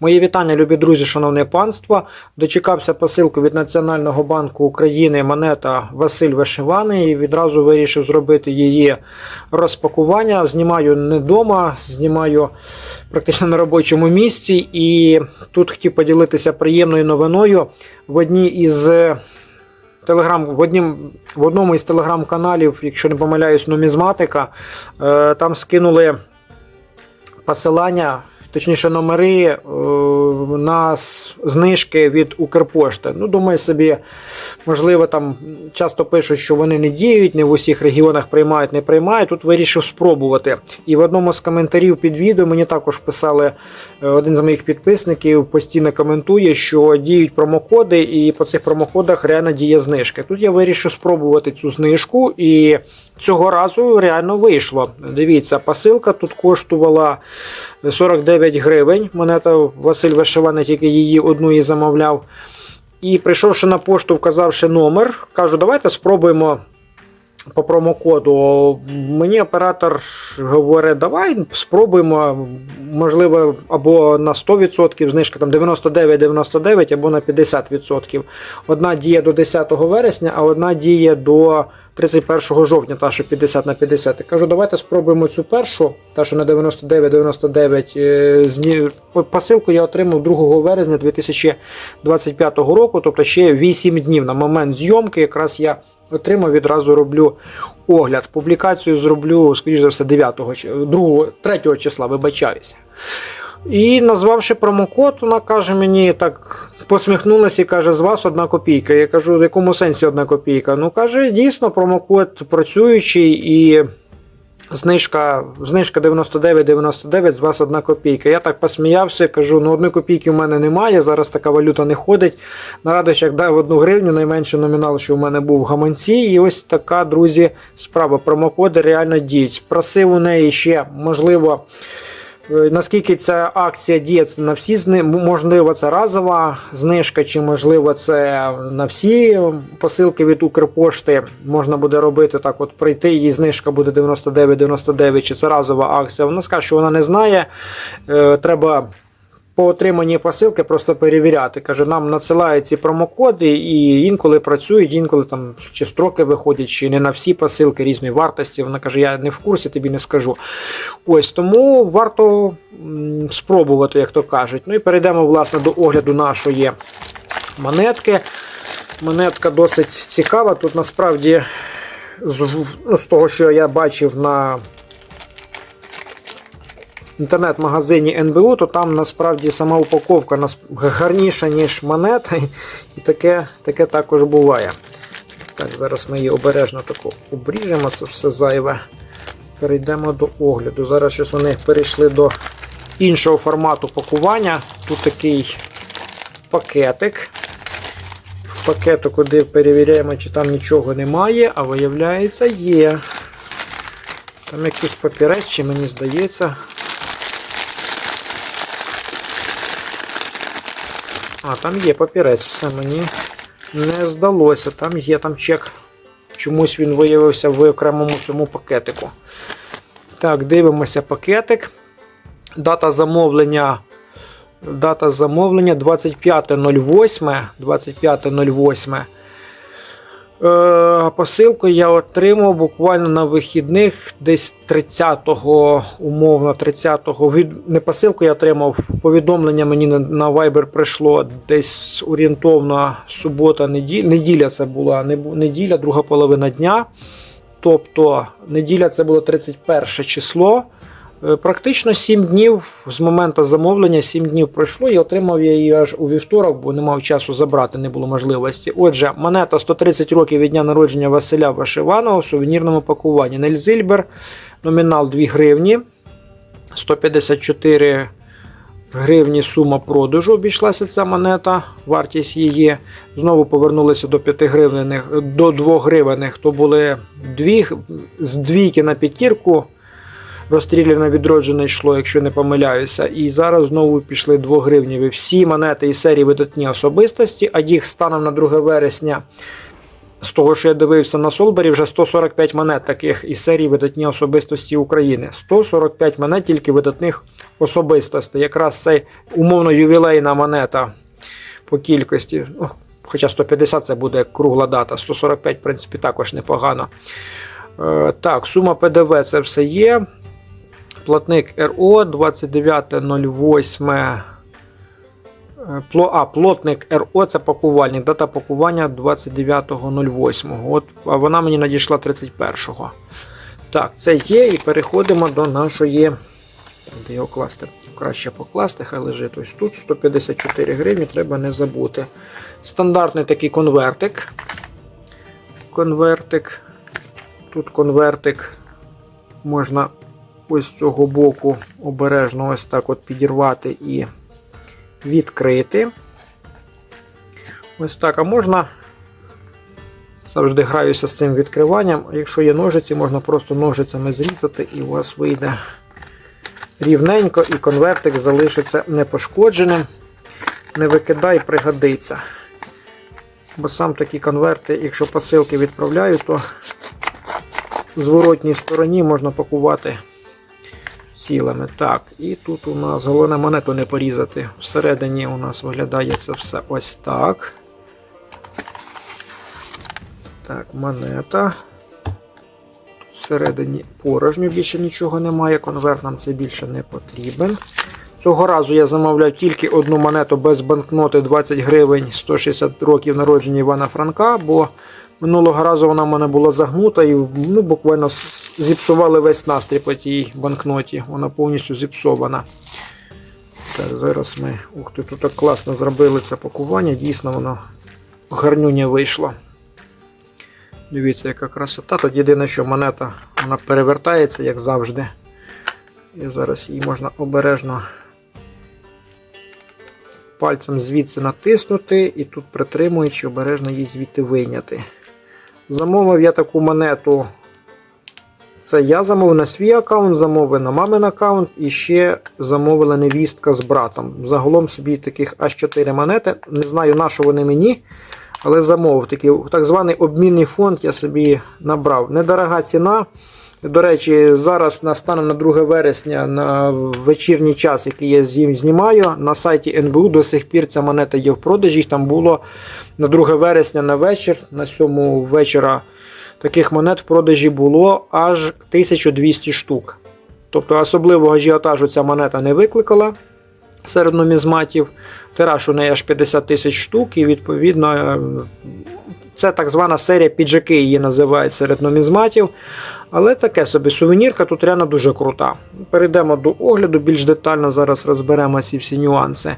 Мої вітання, любі друзі, шановне панство. Дочекався посилку від Національного банку України монета Василь Вишиваний і відразу вирішив зробити її розпакування. Знімаю не вдома, знімаю практично на робочому місці. І тут хотів поділитися приємною новиною в одній із. е, Телеграм в однім в одному із телеграм-каналів, якщо не помиляюсь, нумізматика, е, там скинули посилання, точніше номери е, на знижки від Укрпошти. Ну, думаю собі, можливо, там часто пишуть, що вони не діють, не в усіх регіонах приймають, не приймають. Тут вирішив спробувати. І в одному з коментарів під відео мені також писали е, один з моїх підписників, постійно коментує, що діють промокоди, і по цих промокодах реально діє знижка. Тут я вирішив спробувати цю знижку і. Цього разу реально вийшло. Дивіться, посилка тут коштувала 49 гривень. Монета Василь Вишиваний тільки її одну і замовляв. І прийшовши на пошту, вказавши номер, кажу, давайте спробуємо по промокоду. Мені оператор говорить, давай спробуємо, можливо, або на 100% знижка там 99,99 або на 50%. Одна діє до 10 вересня, а одна діє до 31 жовтня, та що 50 на 50. Я кажу, давайте спробуємо цю першу, та що на 99,99 е, посилку я отримав 2 березня 2025 року, тобто ще 8 днів на момент зйомки. Якраз я отримав, відразу роблю огляд. Публікацію зроблю, скоріш за все, 9 2, 3 числа, вибачаюся. І назвавши промокод, вона каже мені так. Посміхнулася і каже, з вас одна копійка. Я кажу, в якому сенсі одна копійка? Ну каже, дійсно, промокод працюючий і знижка, знижка 99,99, з вас одна копійка. Я так посміявся, кажу, ну одної копійки в мене немає, зараз така валюта не ходить. На радощах дав одну гривню, найменший номінал, що в мене був в гаманці. І ось така, друзі, справа. Промокоди реально діють. Просив у неї ще, можливо. Е, Наскільки ця акція діє на всі зни... можливо, це разова знижка, чи можливо це на всі посилки від Укрпошти можна буде робити так: от прийти, і знижка буде 99,99, чи це разова акція. Вона скаже, що вона не знає. Е, Треба по отриманні посилки просто перевіряти. Каже, нам надсилають ці промокоди, і інколи працюють, інколи там чи строки виходять, чи не на всі посилки різної вартості. Вона каже, я не в курсі, тобі не скажу. Ось тому варто спробувати, як то кажуть. Ну і перейдемо власне до огляду нашої монетки. Монетка досить цікава. Тут насправді з, ну, того, що я бачив на інтернет-магазині НБУ, то там насправді сама упаковка гарніша, ніж монета, і таке, таке також буває. Так, зараз ми її обережно тако обріжемо, це все зайве. Перейдемо до огляду. Зараз щось вони перейшли до іншого формату пакування. Тут такий пакетик. В пакету, куди перевіряємо, чи там нічого немає, а виявляється, є. Там якийсь папірець, чи мені здається. А, там є папірець, все мені не здалося. Там є там чек. Чомусь він виявився в окремому цьому пакетику. Так, дивимося пакетик. Дата замовлення. Дата замовлення 25.08. 25.08. Е, посилку я отримав буквально на вихідних, десь 30-го, умовно, 30-го. Від, не посилку я отримав, повідомлення мені на, Viber прийшло десь орієнтовно субота, неділя. Неділя це була, не, неділя, друга половина дня. Тобто неділя це було 31 число. Е, Практично 7 днів з моменту замовлення, 7 днів пройшло і отримав я її аж у вівторок, бо не мав часу забрати, не було можливості. Отже, монета 130 років від дня народження Василя Вишиваного в сувенірному пакуванні. Нельзильбер, номінал 2 гривні, 154 гривні сума продажу обійшлася ця монета, вартість її. Знову повернулися до 5 гривнених, до 2 гривенних, то були дві, з двійки на п'ятірку розстріляно відроджене йшло, якщо не помиляюся. І зараз знову пішли 2 гривневі. Всі монети із серії видатні особистості, а їх станом на 2 вересня з того, що я дивився на Солбері, вже 145 монет таких із серії видатні особистості України. 145 монет тільки видатних особистостей. Якраз це умовно ювілейна монета по кількості. Ну, хоча 150 це буде кругла дата, 145, в принципі, також непогано. Е, так, сума ПДВ це все є. Платник РО 29.08. Е, А, плотник РО це пакувальник. Дата пакування 29.08. От, а вона мені надійшла 31-го. Так, це є, і переходимо до нашої. Де його класти? Краще покласти, хай лежить ось тут. 154 гривні, треба не забути. Стандартний такий конвертик. Конвертик. Тут конвертик можна ось з цього боку обережно ось так от підірвати і відкрити. Ось так. А можна. Завжди граюся з цим відкриванням. Якщо є ножиці, можна просто ножицями зрізати і у вас вийде рівненько, і конвертик залишиться непошкодженим. Не викидай, пригодиться. Бо сам такі конверти, якщо посилки відправляю, то в зворотній стороні можна пакувати цілими. Так, і тут у нас головне монету не порізати. Всередині у нас виглядає це все ось так. Так, монета. Всередині порожньо, більше нічого немає. Конверт нам це більше не потрібен. Цього разу я замовляв тільки одну монету без банкноти 20 гривень 160 років народження Івана Франка, бо минулого разу вона в мене була загнута і ну, буквально зіпсували весь настрій по тій банкноті. Вона повністю зіпсована. Так, зараз ми. Ух ти, тут так класно зробили це пакування, дійсно воно гарнюня вийшло. Дивіться, яка красота. Тут єдине, що монета вона перевертається, як завжди. І зараз її можна обережно пальцем звідси натиснути і тут притримуючи, обережно її звідти вийняти. Замовив я таку монету. Це я замовив на свій аккаунт, замовив на мамин аккаунт і ще замовила невістка з братом. Загалом собі таких аж 4 монети. Не знаю, на що вони мені, але замовив такий так званий обмінний фонд я собі набрав. Недорога ціна. До речі, зараз на станом на 2 вересня на вечірній час, який я знімаю, на сайті НБУ до сих пір ця монета є в продажі. Там було на 2 вересня на вечір, на 7 вечора таких монет в продажі було аж 1200 штук. Тобто особливого ажіотажу ця монета не викликала серед нумізматів. Тираж у неї аж 50 тисяч штук, і відповідно е, це так звана серія піджаки її називають серед нумізматів. Але таке собі сувенірка тут реально дуже крута. Перейдемо до огляду, більш детально зараз розберемо ці всі нюанси.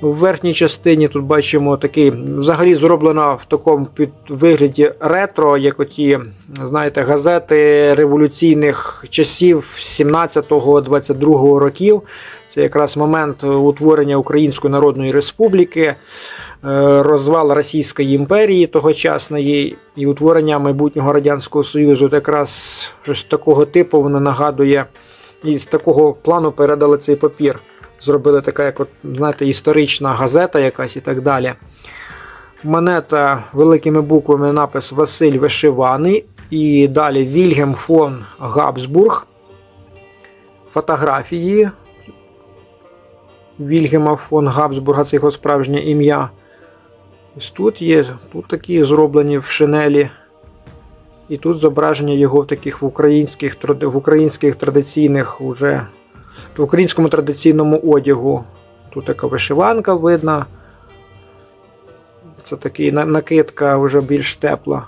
В верхній частині тут бачимо такий, взагалі зроблено в такому під вигляді ретро, як оті, знаєте, газети революційних часів 17-22 років. Це якраз момент утворення Української Народної Республіки, розвал Російської імперії тогочасної і утворення майбутнього Радянського Союзу. Якраз щось такого типу воно нагадує, і з такого плану передали цей папір. Зробили така, як от, знаєте, історична газета якась і так далі. Монета великими буквами напис Василь Вишиваний. І далі Вільгем фон Габсбург. Фотографії Вільгема фон Габсбурга, це його справжнє ім'я. Ось тут є, тут такі зроблені в шинелі. І тут зображення його в таких в українських, в українських традиційних уже, в українському традиційному одягу. Тут така вишиванка видна. Це такий накидка вже більш тепла.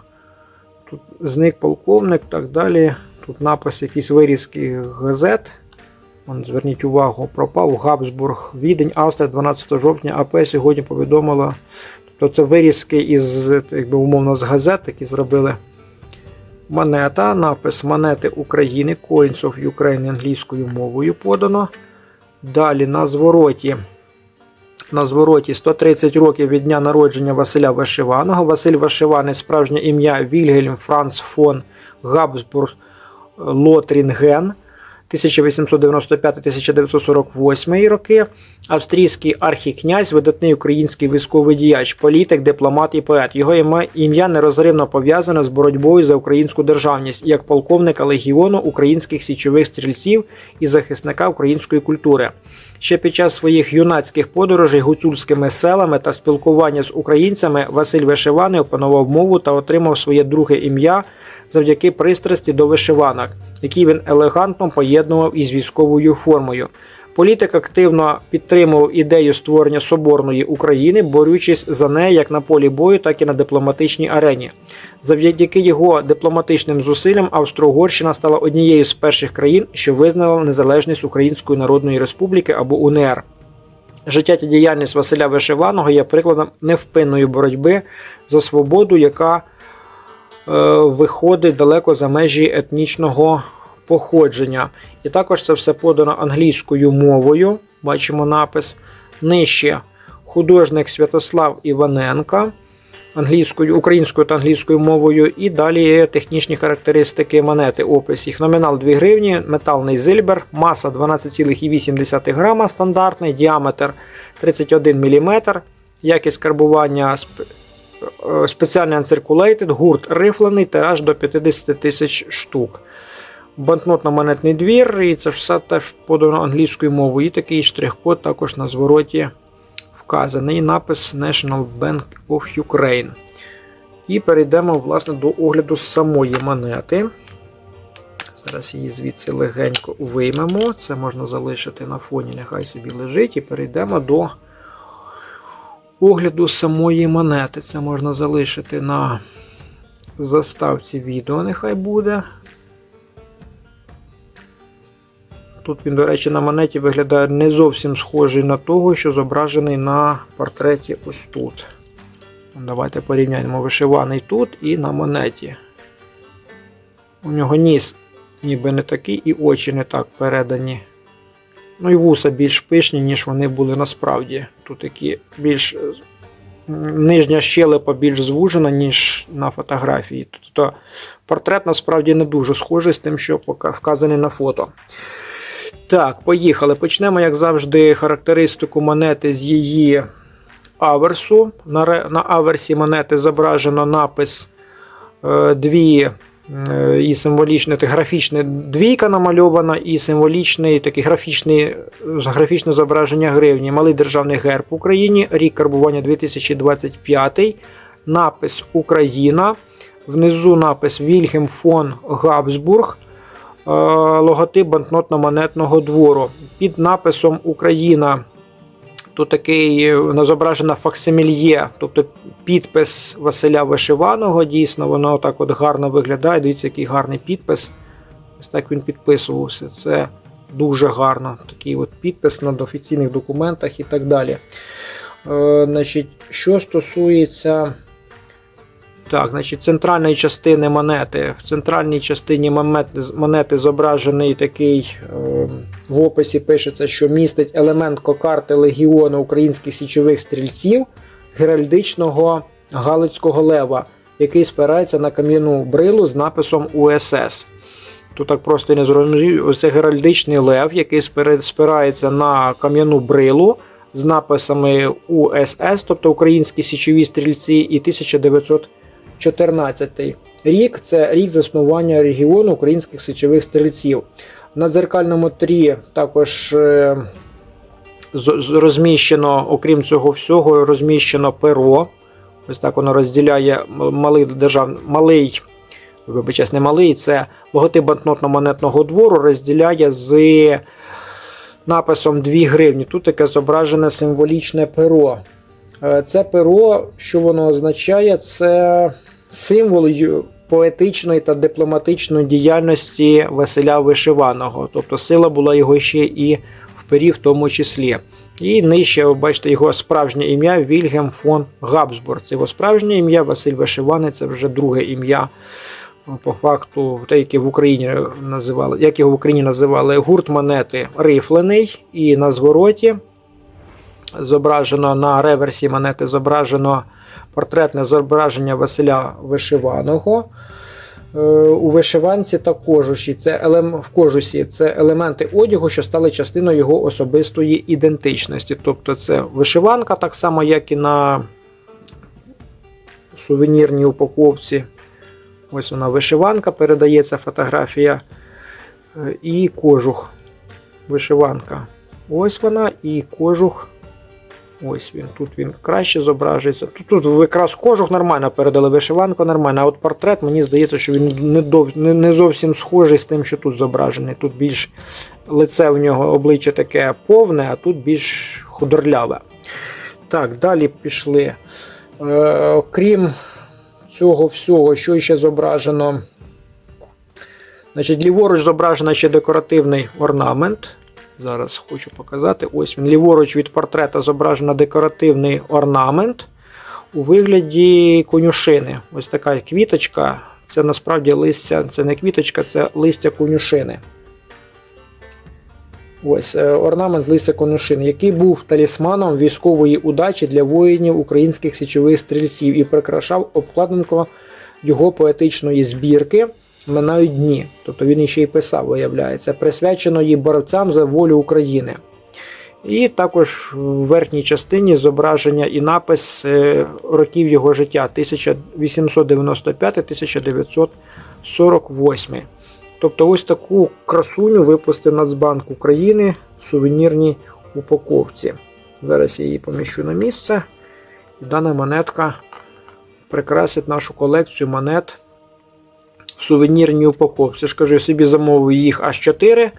Тут зник полковник, так далі. Тут напис якісь вирізки газет. Вон, зверніть увагу, пропав Габсбург, Відень, Австрія, 12 жовтня, АП сьогодні повідомила. Тобто це вирізки із, якби умовно, з газет, які зробили монета, напис монети України, Coins of Ukraine англійською мовою подано. Далі на звороті. На звороті 130 років від дня народження Василя Вишиваного. Василь Вишиваний, справжнє ім'я Вільгельм Франц фон Габсбург Лотрінген. 1895-1948 роки, австрійський архікнязь, видатний український військовий діяч, політик, дипломат і поет. Його ім'я нерозривно пов'язане з боротьбою за українську державність як полковника легіону українських січових стрільців і захисника української культури. Ще під час своїх юнацьких подорожей гуцульськими селами та спілкування з українцями Василь Вишиваний опанував мову та отримав своє друге ім'я завдяки пристрасті до вишиванок, які він елегантно поєднував із військовою формою. Політик активно підтримував ідею створення соборної України, борючись за неї як на полі бою, так і на дипломатичній арені. Завдяки його дипломатичним зусиллям Австро-Угорщина стала однією з перших країн, що визнала незалежність Української Народної Республіки або УНР. Життя та діяльність Василя Вишиваного є прикладом невпинної боротьби за свободу, яка виходить далеко за межі етнічного походження. І також це все подано англійською мовою. Бачимо напис. Нижче художник Святослав Іваненка англійською, українською та англійською мовою. І далі технічні характеристики монети. Опис їх номінал 2 гривні, металний зильбер, маса 12,8 грама стандартний, діаметр 31 мм, якість карбування е, спеціальний uncirculated, гурт рифлений, тираж до 50 тисяч штук. Банкнотно-монетний двір, і це все теж подано англійською мовою. І такий штрих-код також на звороті вказаний. Напис National Bank of Ukraine. І перейдемо власне до огляду самої монети. Зараз її звідси легенько виймемо. Це можна залишити на фоні, нехай собі лежить. І перейдемо до огляду самої монети. Це можна залишити на заставці відео, нехай буде. Тут він, до речі, на монеті виглядає не зовсім схожий на того, що зображений на портреті ось тут. Давайте порівняємо вишиваний тут і на монеті. У нього ніс ніби не такий, і очі не так передані. Ну і вуса більш пишні, ніж вони були насправді. Тут такі більш. е, Нижня щелепа більш звужена, ніж на фотографії. Тобто портрет насправді не дуже схожий з тим, що вказаний на фото. Так, поїхали. Почнемо, як завжди, характеристику монети з її аверсу. На, на аверсі монети зображено напис е, дві і символічне та графічне двійка намальована, і символічний такий графічний, графічне зображення гривні. Малий державний герб Україні, рік карбування 2025, напис Україна. Внизу напис Вільгельм фон Габсбург е, логотип банкнотно-монетного двору. Під написом Україна тут такий е, зображена факсимільє, тобто підпис Василя Вишиваного. Дійсно, воно так от гарно виглядає. Дивіться, який гарний підпис. Ось так він підписувався. Це дуже гарно. Такий от підпис на офіційних документах і так далі. Е, значить, що стосується. Так, значить, центральної частини монети. В центральній частині монети, монети зображений такий е, в описі пишеться, що містить елемент кокарти легіону українських січових стрільців геральдичного Галицького лева, який спирається на кам'яну брилу з написом УСС. Тут так просто не зрозуміло. Ось це геральдичний лев, який спирається на кам'яну брилу з написами УСС, тобто Українські січові стрільці, і 1914 рік це рік заснування регіону українських січових стрільців. На дзеркальному трі також е, розміщено, окрім цього всього, розміщено перо. Ось так воно розділяє малий держав... малий, вибачаюсь, не малий, це логотип банкнотно-монетного двору розділяє з написом 2 гривні. Тут таке зображене символічне перо. Е, Це перо, що воно означає, це символ поетичної та дипломатичної діяльності Василя Вишиваного. Тобто сила була його ще і в пері в тому числі. І нижче, ви бачите, його справжнє ім'я Вільгельм фон Габсбург. Це його справжнє ім'я, Василь Вишиваний, це вже друге ім'я. По факту, те, яке в Україні називали, як його в Україні називали, гурт монети рифлений, і на звороті зображено на реверсі монети зображено портретне зображення Василя Вишиваного. е, у вишиванці та кожуші. Це елем... в кожусі це елементи одягу, що стали частиною його особистої ідентичності. Тобто це вишиванка, так само, як і на сувенірній упаковці. Ось вона вишиванка, передається фотографія. Е, І кожух. Вишиванка. Ось вона і кожух. Ось він. Тут він краще зображується. Тут, тут якраз кожух нормально передали вишиванку нормально, а от портрет, мені здається, що він не, дов, не, не зовсім схожий з тим, що тут зображений. Тут більш лице в нього обличчя таке повне, а тут більш худорляве. Так, далі пішли. Е, крім цього всього, що ще зображено. Значить, ліворуч зображено ще декоративний орнамент. Зараз хочу показати. Ось він. Ліворуч від портрета зображено декоративний орнамент у вигляді конюшини. Ось така квіточка. Це насправді листя, це не квіточка, це листя конюшини. Ось е, орнамент з листя конюшини, який був талісманом військової удачі для воїнів українських січових стрільців і прикрашав обкладинку його поетичної збірки минають дні. Тобто він іще й писав, виявляється, присвяченої борцям за волю України. І також в верхній частині зображення і напис е, років його життя 1895-1948. Тобто ось таку красуню випустив Нацбанк України в сувенірній упаковці. Зараз я її поміщу на місце. Дана монетка прикрасить нашу колекцію монет в сувенірній упаковці. ж я собі замовив їх аж 4.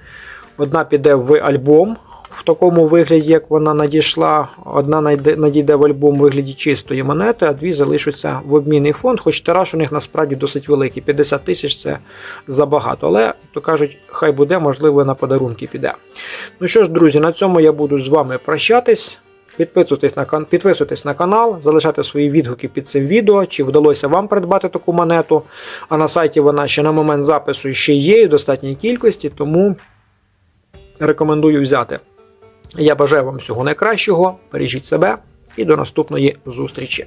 Одна піде в альбом в такому вигляді, як вона надійшла. Одна надійде в альбом у вигляді чистої монети, а дві залишаться в обмінний фонд. Хоч тираж у них насправді досить великий. 50 тисяч це забагато. Але, то кажуть, хай буде, можливо, на подарунки піде. Ну що ж, друзі, на цьому я буду з вами прощатись. Підписуйтесь на, підписуйтесь на канал, залишайте свої відгуки під цим відео, чи вдалося вам придбати таку монету. А на сайті вона ще на момент запису ще є у достатній кількості, тому рекомендую взяти. Я бажаю вам всього найкращого, бережіть себе і до наступної зустрічі.